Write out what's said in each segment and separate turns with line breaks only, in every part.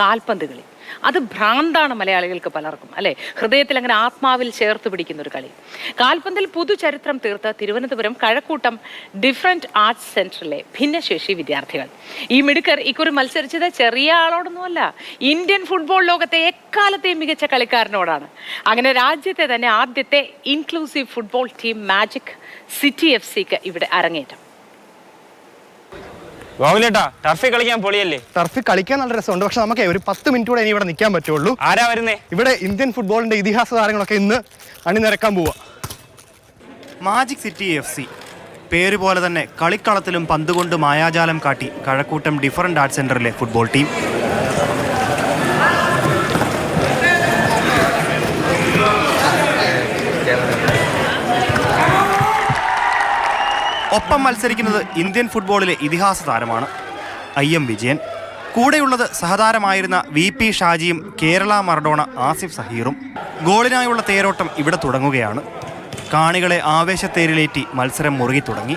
കാൽപന്ത് കളി അത് ഭ്രാന്താണ് മലയാളികൾക്ക് പലർക്കും അല്ലെ? ഹൃദയത്തിൽ അങ്ങനെ ആത്മാവിൽ ചേർത്ത് പിടിക്കുന്ന ഒരു കളി. കാൽപന്തിൽ പുതുചരിത്രം തീർത്ത തിരുവനന്തപുരം കഴക്കൂട്ടം ഡിഫറന്റ് ആർട്സ് സെന്ററിലെ ഭിന്നശേഷി വിദ്യാർത്ഥികൾ. ഈ മിടുക്കർ ഇക്കുറി മത്സരിച്ചത് ചെറിയ ആളോടൊന്നുമല്ല ഇന്ത്യൻ ഫുട്ബോൾ ലോകത്തെ എക്കാലത്തെയും മികച്ച കളിക്കാരനോടാണ്. അങ്ങനെ രാജ്യത്തെ തന്നെ ആദ്യത്തെ inclusive football team magic city F സിക്ക് ഇവിടെ അരങ്ങേറ്റം.
ഗോകുലേട്ടാ ടർഫിൽ കളിക്കാൻ പൊളിയല്ലേ?
ടർഫിൽ കളിക്കാൻ നല്ല രസമുണ്ട്. പക്ഷെ നമുക്ക് ഒരു പത്ത് മിനിറ്റ് കൂടെ ഇനി ഇവിടെ നിൽക്കാൻ പറ്റുള്ളൂ.
ആരാ വരുന്നേ?
ഇവിടെ ഇന്ത്യൻ ഫുട്ബോളിന്റെ ഇതിഹാസ താരങ്ങളൊക്കെ ഇന്ന് അണിനിരക്കാൻ പോവാ.
മാജിക് സിറ്റി എഫ് സി പേര് പോലെ തന്നെ കളിക്കളത്തിലും പന്തുകൊണ്ട് മായാജാലം കാട്ടി കഴക്കൂട്ടം ഡിഫറന്റ് ആർട്സ് സെന്ററിലെ ഫുട്ബോൾ ടീം ഒപ്പം മത്സരിക്കുന്നത് ഇന്ത്യൻ ഫുട്ബോളിലെ ഇതിഹാസ താരമാണ് ഐ എം വിജയൻ. കൂടെയുള്ളത് സഹതാരമായിരുന്ന വി പി ഷാജിയും കേരള മറഡോണ ആസിഫ് സഹീറും. ഗോളിനായുള്ള തേരോട്ടം ഇവിടെ തുടങ്ങുകയാണ്. കാണികളെ ആവേശത്തേരിലേറ്റി മത്സരം മുറുകി തുടങ്ങി.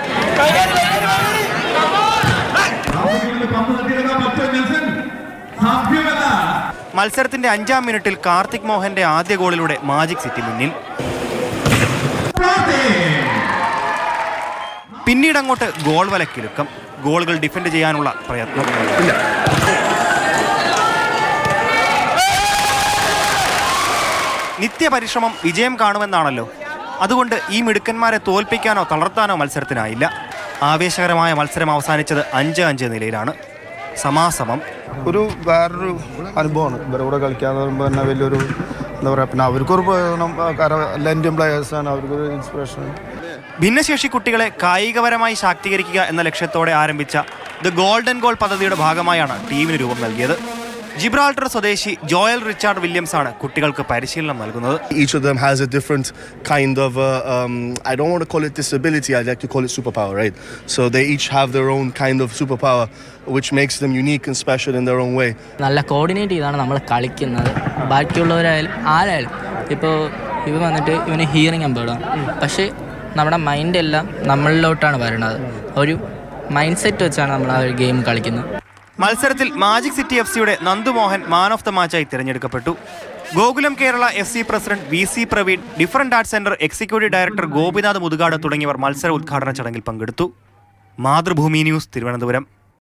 മത്സരത്തിന്റെ അഞ്ചാം മിനിറ്റിൽ കാർത്തിക് മോഹന്റെ ആദ്യ ഗോളിലൂടെ മാജിക് സിറ്റി മുന്നിൽ. പിന്നീട് അങ്ങോട്ട് ഗോൾ വലക്കിലുക്കം ഗോളുകൾ ഡിഫെൻഡ് ചെയ്യാനുള്ള പ്രയത്നം. നിത്യപരിശ്രമം വിജയം കാണുമെന്നാണല്ലോ. അതുകൊണ്ട് ഈ മിടുക്കന്മാരെ തോൽപ്പിക്കാനോ തളർത്താനോ മത്സരത്തിനായില്ല. ആവേശകരമായ മത്സരം അവസാനിച്ചത് അഞ്ച് അഞ്ച് നിലയിലാണ്. സമാസമം.
ഒരു വേറൊരു അനുഭവമാണ്. ഇവരുടെ കൂടെ കളിക്കാന്ന് പറയുമ്പോൾ തന്നെ വലിയൊരു എന്താ പറയുക പിന്നെ അവർക്കൊരു പ്രയോജനം. പ്ലേയേഴ്സാണ് അവർക്കൊരു ഇൻസ്പിറേഷൻ
ഭിന്നശേഷി കുട്ടികളെ കായികപരമായി ശാക്തീകരിക്കുക എന്ന ലക്ഷ്യത്തോടെ ആരംഭിച്ച ദ ഗോൾഡൻ ഗോൾ പദ്ധതിയുടെ ഭാഗമായാണ് ടീമിന് രൂപം നൽകിയത്. ജിബ്രാൾട്ടർ സ്വദേശി ജോയൽ റിച്ചാർഡ് വില്യംസ് ആണ് കുട്ടികൾക്ക് പരിശീലനം നൽകുന്നത്.
Each of them has a different kind of I um, won't don't want to call it disability i like to call it superpower right? So they each have their own kind of superpower which makes them unique and special in their own way.
നല്ല coordinate ചെയ്താണ് നമ്മൾ കളിക്കുന്നത്. ബാക്കിയുള്ളവരായാലും ആരായാലും ഇപ്പോൾ ഇവ വന്നിട്ട് ഇവന് hearing അമ്പേർഡാണ് പക്ഷേ നമ്മുടെ മൈൻഡ് എല്ലാം നമ്മളിലോട്ടാണ് വരുന്നത്. ഒരു മൈൻഡ് സെറ്റ് വെച്ചാണ് നമ്മൾ ആ ഒരു ഗെയിം കളിക്കുന്നത്.
മത്സരത്തിൽ മാജിക് സിറ്റി എഫ് സിയുടെ നന്ദുമോഹൻ മാൻ ഓഫ് ദ മാച്ചായി തിരഞ്ഞെടുക്കപ്പെട്ടു. Gokulam Kerala F C president V C Praveen different arts centre executive director Gopinath Muthukad തുടങ്ങിയവർ മത്സര ഉദ്ഘാടന ചടങ്ങിൽ പങ്കെടുത്തു. മാതൃഭൂമി ന്യൂസ് തിരുവനന്തപുരം.